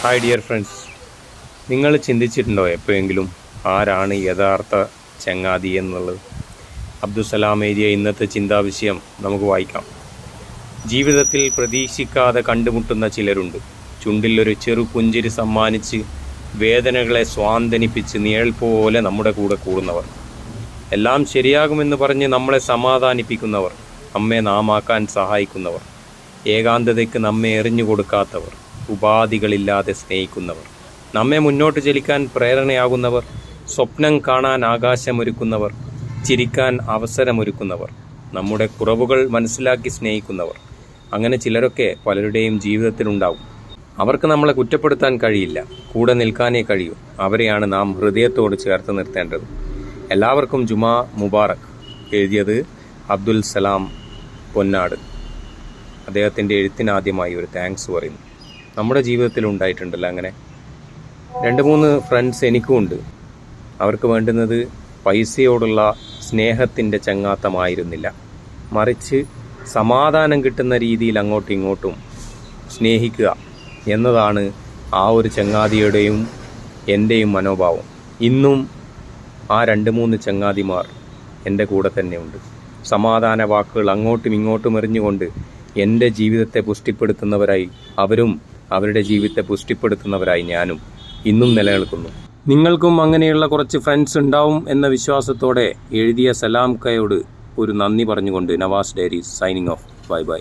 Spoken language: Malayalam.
ഹായ് ഡിയർ ഫ്രണ്ട്സ് നിങ്ങൾ ചിന്തിച്ചിട്ടുണ്ടോ എപ്പോഴെങ്കിലും ആരാണ് യഥാർത്ഥ ചങ്ങാതി എന്നുള്ളത്? അബ്ദുസലാം എഴുതിയ ഇന്നത്തെ ചിന്താവിഷയം നമുക്ക് വായിക്കാം. ജീവിതത്തിൽ പ്രതീക്ഷിക്കാതെ കണ്ടുമുട്ടുന്ന ചിലരുണ്ട്. ചുണ്ടിൽ ഒരു ചെറു പുഞ്ചിരി സമ്മാനിച്ച് വേദനകളെ സ്വാന്തനിപ്പിച്ച് നിഴൽ പോലെ നമ്മുടെ കൂടെ കൂടുന്നവർ. എല്ലാം ശരിയാകുമെന്ന് പറഞ്ഞ് നമ്മളെ സമാധാനിപ്പിക്കുന്നവർ നമ്മെ നാമാക്കാൻ സഹായിക്കുന്നവർ ഏകാന്തതയ്ക്ക് നമ്മെ എറിഞ്ഞു കൊടുക്കാത്തവർ. ഉപാധികളില്ലാതെ സ്നേഹിക്കുന്നവർ. നമ്മെ മുന്നോട്ട് ചലിക്കാൻ പ്രേരണയാകുന്നവർ സ്വപ്നം കാണാൻ ആകാശമൊരുക്കുന്നവർ ചിരിക്കാൻ അവസരമൊരുക്കുന്നവർ നമ്മുടെ കുറവുകൾ മനസ്സിലാക്കി സ്നേഹിക്കുന്നവർ. അങ്ങനെ ചിലരൊക്കെ പലരുടെയും ജീവിതത്തിലുണ്ടാവും അവർക്ക് നമ്മളെ കുറ്റപ്പെടുത്താൻ കഴിയില്ല കൂടെ നിൽക്കാനേ കഴിയൂ. അവരെയാണ് നാം ഹൃദയത്തോട് ചേർത്ത് നിർത്തേണ്ടത്. എല്ലാവർക്കും ജുമാ മുബാറക്. എഴുതിയത് അബ്ദുൽ സലാം പൊന്നാട്. അദ്ദേഹത്തിന്റെ എഴുത്തിനാദ്യമായി ഒരു താങ്ക്സ് പറയുന്നു. നമ്മുടെ ജീവിതത്തിൽ ഉണ്ടായിട്ടുണ്ടല്ലോ അങ്ങനെ. രണ്ട് മൂന്ന് ഫ്രണ്ട്സ് എനിക്കും ഉണ്ട് അവർക്ക് വേണ്ടുന്നത് പൈസയോടുള്ള സ്നേഹത്തിന്റെ ചങ്ങാത്തമായിരുന്നില്ല. മറിച്ച് സമാധാനം കിട്ടുന്ന രീതിയിൽ അങ്ങോട്ടും ഇങ്ങോട്ടും സ്നേഹിക്കുക എന്നതാണ് ആ ഒരു ചങ്ങാതിയുടെയും എന്റെയും മനോഭാവം. ഇന്നും ആ രണ്ട് മൂന്ന് ചങ്ങാതിമാർ എന്റെ കൂടെ തന്നെയുണ്ട്. സമാധാന വാക്കുകൾ അങ്ങോട്ടും ഇങ്ങോട്ടും എറിഞ്ഞുകൊണ്ട് എന്റെ ജീവിതത്തെ പുഷ്ടിപ്പെടുത്തുന്നവരായി അവരും അവരുടെ ജീവിതത്തെ പുഷ്ടിപ്പെടുത്തുന്നവരായി ഞാനും ഇന്നും നിലനിൽക്കുന്നു. നിങ്ങൾക്കും അങ്ങനെയുള്ള കുറച്ച് ഫ്രണ്ട്സ് ഉണ്ടാവും എന്ന വിശ്വാസത്തോടെ എഴുതിയ സലാം കയോട് ഒരു നന്ദി പറഞ്ഞുകൊണ്ട് Navas diary signing off bye bye